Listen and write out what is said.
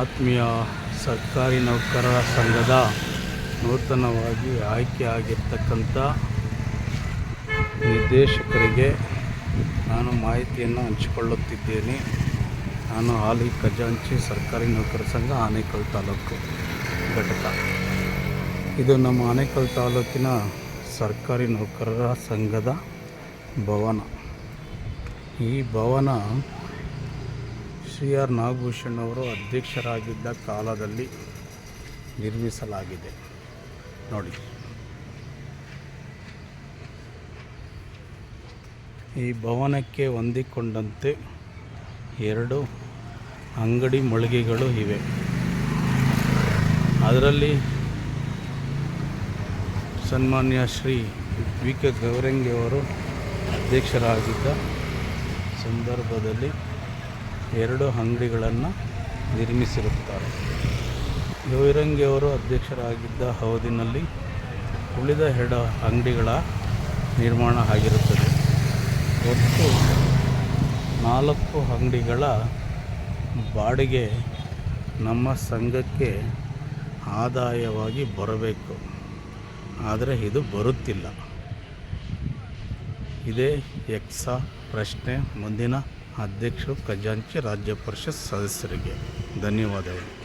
ಆತ್ಮೀಯ ಸರ್ಕಾರಿ ನೌಕರರ ಸಂಘದ ನೂತನವಾಗಿ ಆಯ್ಕೆಯಾಗಿರ್ತಕ್ಕಂಥ ನಿರ್ದೇಶಕರಿಗೆ ನಾನು ಮಾಹಿತಿಯನ್ನು ಹಂಚಿಕೊಳ್ಳುತ್ತಿದ್ದೇನೆ. ನಾನು ಹಾಲಿ ಖಜಾಂಚಿ ಸರ್ಕಾರಿ ನೌಕರ ಸಂಘ, ಆನೇಕಲ್ ತಾಲೂಕು ಘಟಕ. ಇದು ನಮ್ಮ ಆನೇಕಲ್ ತಾಲೂಕಿನ ಸರ್ಕಾರಿ ನೌಕರರ ಸಂಘದ ಭವನ. ಈ ಭವನ ಶ್ರೀ ಆರ್ ನಾಗಭೂಷಣ್ ಅವರು ಅಧ್ಯಕ್ಷರಾಗಿದ್ದ ಕಾಲದಲ್ಲಿ ನಿರ್ಮಿಸಲಾಗಿದೆ. ನೋಡಿ. ಈ ಭವನಕ್ಕೆ ಹೊಂದಿಕೊಂಡಂತೆ ಎರಡು ಅಂಗಡಿ ಮಳಿಗೆಗಳು ಇವೆ. ಅದರಲ್ಲಿ ಸನ್ಮಾನ್ಯ ಶ್ರೀ ವಿ ಕೆ ಗೌರಂಗಿಯವರು ಅಧ್ಯಕ್ಷರಾಗಿದ್ದ ಸಂದರ್ಭದಲ್ಲಿ ಎರಡು ಅಂಗಡಿಗಳನ್ನು ನಿರ್ಮಿಸಿರುತ್ತಾರೆ. ಗೌರಂಗಿಯವರು ಅಧ್ಯಕ್ಷರಾಗಿದ್ದ ಅವಧಿನಲ್ಲಿ ಉಳಿದ ಎರಡು ಅಂಗಡಿಗಳ ನಿರ್ಮಾಣ ಆಗಿರುತ್ತದೆ. ಒಟ್ಟು ನಾಲ್ಕು ಅಂಗಡಿಗಳ ಬಾಡಿಗೆ ನಮ್ಮ ಸಂಘಕ್ಕೆ ಆದಾಯವಾಗಿ ಬರಬೇಕು. ಆದರೆ ಇದು ಬರುತ್ತಿಲ್ಲ. ಇದೇ ಎಕ್ಸಾ ಪ್ರಶ್ನೆ ಮುಂದಿನ ಅಧ್ಯಕ್ಷರು ಖಜಾಂಚಿ ರಾಜ್ಯ ಪರಿಷತ್ ಸದಸ್ಯರಿಗೆ ಧನ್ಯವಾದಗಳು